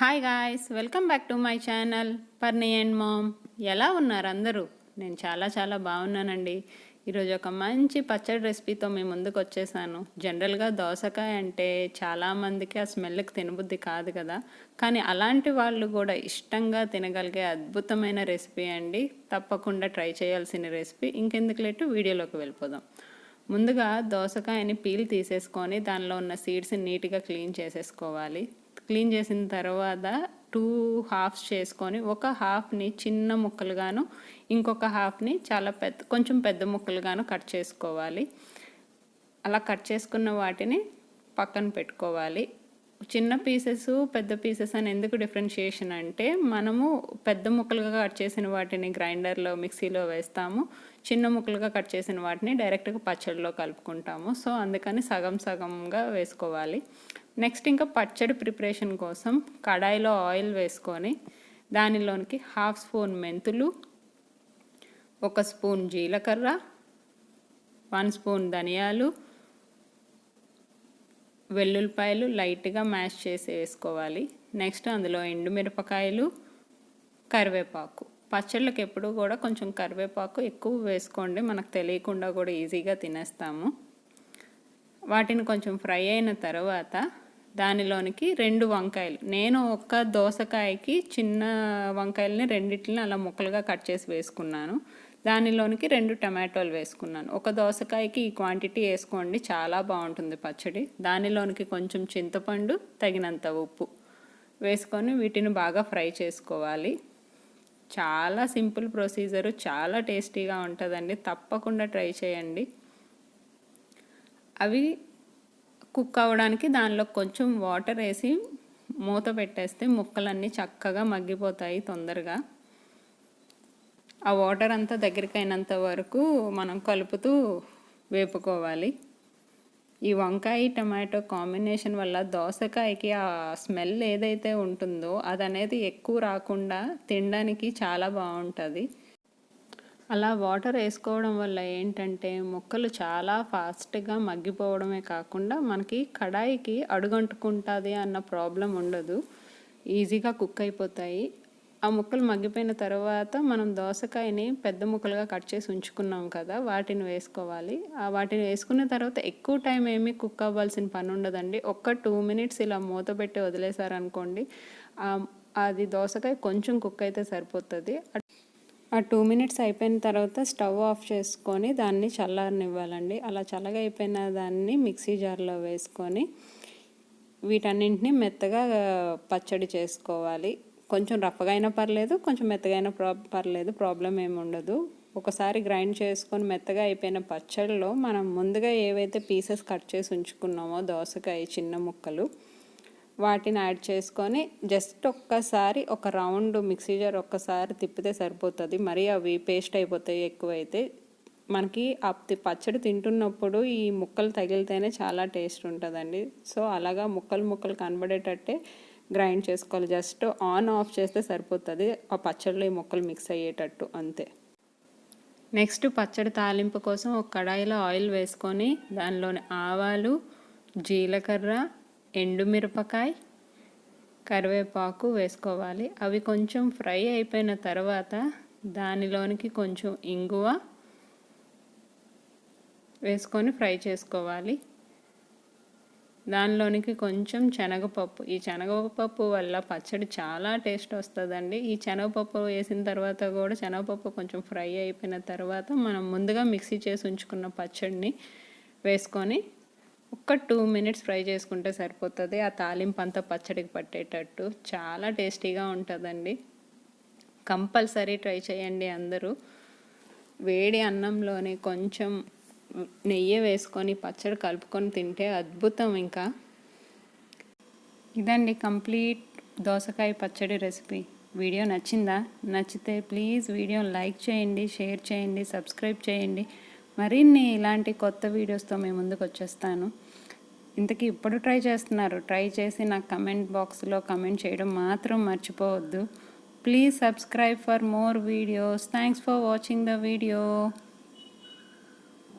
Hi guys welcome back to my channel Parni and mom ఎలా ఉన్నారు అందరూ? నేను చాలా చాలా బాగున్నానండి. ఈరోజు ఒక మంచి పచ్చడి రెసిపీతో మీ ముందుకు వచ్చేసాను. జనరల్గా దోసకాయ అంటే చాలామందికి ఆ స్మెల్కి తినబుద్ధి కాదు కదా. కానీ అలాంటి వాళ్ళు కూడా ఇష్టంగా తినగలిగే అద్భుతమైన రెసిపీ అండి. తప్పకుండా ట్రై చేయాల్సిన రెసిపీ. ఇంకెందుకు లేటు వీడియోలోకి వెళ్ళిపోదాం. ముందుగా దోసకాయని పీల్ తీసేసుకొని దానిలో ఉన్న సీడ్స్ని నీట్గా క్లీన్ చేసేసుకోవాలి. క్లీన్ చేసిన తర్వాత టూ హాఫ్స్ చేసుకొని ఒక హాఫ్ని చిన్న ముక్కలుగాను ఇంకొక హాఫ్ని చాలా పెద్ద కొంచెం పెద్ద ముక్కలుగాను కట్ చేసుకోవాలి. అలా కట్ చేసుకున్న వాటిని పక్కన పెట్టుకోవాలి. చిన్న పీసెస్ పెద్ద పీసెస్ అని ఎందుకు డిఫరెన్షియేషన్ అంటే మనము పెద్ద ముక్కలుగా కట్ చేసిన వాటిని గ్రైండర్లో మిక్సీలో వేస్తాము. చిన్న ముక్కలుగా కట్ చేసిన వాటిని డైరెక్ట్గా పచ్చడిలో కలుపుకుంటాము. సో అందుకని సగం సగంగా వేసుకోవాలి. నెక్స్ట్ ఇంకా పచ్చడి ప్రిపరేషన్ కోసం కడాయిలో ఆయిల్ వేసుకొని దానిలోనికి హాఫ్ స్పూన్ మెంతులు ఒక స్పూన్ జీలకర్ర వన్ స్పూన్ ధనియాలు వెల్లుల్లిపాయలు లైట్గా మ్యాష్ చేసి వేసుకోవాలి. నెక్స్ట్ అందులో ఎండుమిరపకాయలు కరివేపాకు. పచ్చళ్ళకి ఎప్పుడు కూడా కొంచెం కరివేపాకు ఎక్కువ వేసుకోండి. మనకు తెలియకుండా కూడా ఈజీగా తినేస్తాము. వాటిని కొంచెం ఫ్రై అయిన తర్వాత దానిలోనికి రెండు వంకాయలు. నేను ఒక్క దోసకాయకి చిన్న వంకాయలని రెండిట్లని అలా ముక్కలుగా కట్ చేసి వేసుకున్నాను. దానిలోనికి రెండు టమాటోలు వేసుకున్నాను. ఒక దోసకాయకి ఈ క్వాంటిటీ వేసుకోండి. చాలా బాగుంటుంది పచ్చడి. దానిలోనికి కొంచెం చింతపండు తగినంత ఉప్పు వేసుకొని వీటిని బాగా ఫ్రై చేసుకోవాలి. చాలా సింపుల్ ప్రొసీజరు చాలా టేస్టీగా ఉంటుందండి. తప్పకుండా ట్రై చేయండి. అవి కుక్ అవ్వడానికి దానిలో కొంచెం వాటర్ వేసి మూత పెట్టేస్తే ముక్కలన్నీ చక్కగా మగ్గిపోతాయి తొందరగా. ఆ వాటర్ అంతా దగ్గరికి అయినంత వరకు మనం కలుపుతూ వేపుకోవాలి. ఈ వంకాయ టమాటో కాంబినేషన్ వల్ల దోసకాయకి ఆ స్మెల్ ఏదైతే ఉంటుందో అది అనేది ఎక్కువ రాకుండా తినడానికి చాలా బాగుంటుంది. అలా వాటర్ వేసుకోవడం వల్ల ఏంటంటే ముక్కలు చాలా ఫాస్ట్గా మగ్గిపోవడమే కాకుండా మనకి కడాయికి అడుగంటుకుంటుంది అన్న ప్రాబ్లం ఉండదు. ఈజీగా కుక్ అయిపోతాయి. ఆ ముక్కలు మగ్గిపోయిన తర్వాత మనం దోసకాయని పెద్ద ముక్కలుగా కట్ చేసి ఉంచుకున్నాం కదా వాటిని వేసుకోవాలి. ఆ వాటిని వేసుకున్న తర్వాత ఎక్కువ టైం ఏమీ కుక్ అవ్వాల్సిన పని ఉండదండి. ఒక్క టూ మినిట్స్ ఇలా మూత పెట్టి వదిలేసారనుకోండి అది దోసకాయ కొంచెం కుక్ అయితే సరిపోతుంది. ఆ టూ మినిట్స్ అయిపోయిన తర్వాత స్టవ్ ఆఫ్ చేసుకొని దాన్ని చల్లారనివ్వాలండి. అలా చల్లగా అయిపోయిన దాన్ని మిక్సీ జార్లో వేసుకొని వీటన్నింటినీ మెత్తగా పచ్చడి చేసుకోవాలి. కొంచెం రఫ్గా అయినా పర్లేదు కొంచెం మెత్తగా అయినా ప్రా పర్లేదు ప్రాబ్లం ఏమి ఉండదు. ఒకసారి గ్రైండ్ చేసుకొని మెత్తగా అయిపోయిన పచ్చడిలో మనం ముందుగా ఏవైతే పీసెస్ కట్ చేసి ఉంచుకున్నామో దోసకాయ చిన్న ముక్కలు వాటిని యాడ్ చేసుకొని జస్ట్ ఒక్కసారి ఒక రౌండ్ మిక్సీ జార్ ఒక్కసారి తిప్పితే సరిపోతుంది. మరి అవి పేస్ట్ అయిపోతాయి ఎక్కువైతే. మనకి ఆ పచ్చడి తింటున్నప్పుడు ఈ ముక్కలు తగిలితేనే చాలా టేస్ట్ ఉంటుందండి. సో అలాగా ముక్కలు ముక్కలు కనబడేటట్టే గ్రైండ్ చేసుకోవాలి. జస్ట్ ఆన్ ఆఫ్ చేస్తే సరిపోతుంది. ఆ పచ్చడిలో ఈ ముక్కలు మిక్స్ అయ్యేటట్టు. అంతే. నెక్స్ట్ పచ్చడి తాలింపు కోసం ఒక కడాయిలో ఆయిల్ వేసుకొని దానిలోని ఆవాలు జీలకర్ర ఎండుమిరపకాయ కరివేపాకు వేసుకోవాలి. అవి కొంచెం ఫ్రై అయిపోయిన తర్వాత దానిలోనికి కొంచెం ఇంగువ వేసుకొని ఫ్రై చేసుకోవాలి. దానిలోనికి కొంచెం శనగపప్పు. ఈ శనగపప్పు వల్ల పచ్చడి చాలా టేస్ట్ వస్తుందండి. ఈ శనగపప్పు వేసిన తర్వాత కూడా శనగపప్పు కొంచెం ఫ్రై అయిపోయిన తర్వాత మనం ముందుగా మిక్సీ చేసి ఉంచుకున్న పచ్చడిని వేసుకొని ఒక్క టూ మినిట్స్ ఫ్రై చేసుకుంటే సరిపోతుంది. ఆ తాలింపు అంతా పచ్చడికి పట్టేటట్టు. చాలా టేస్టీగా ఉంటుందండి. కంపల్సరీ ట్రై చేయండి అందరూ. వేడి అన్నంలోనే కొంచెం నెయ్యి వేసుకొని పచ్చడి కలుపుకొని తింటే అద్భుతం ఇంకా. ఇదండి కంప్లీట్ దోసకాయ పచ్చడి రెసిపీ. వీడియో నచ్చిందా? నచ్చితే ప్లీజ్ వీడియో లైక్ చేయండి షేర్ చేయండి సబ్స్క్రైబ్ చేయండి. మరిన్ని ఇలాంటి కొత్త వీడియోస్తో మేము ముందుకు వచ్చేస్తాను. ఇంతకీ ఇప్పుడు ట్రై చేస్తున్నారు? ట్రై చేసి నాకు కమెంట్ బాక్స్లో కమెంట్ చేయడం మాత్రం మర్చిపోవద్దు. Please subscribe for more videos. Thanks for watching the video.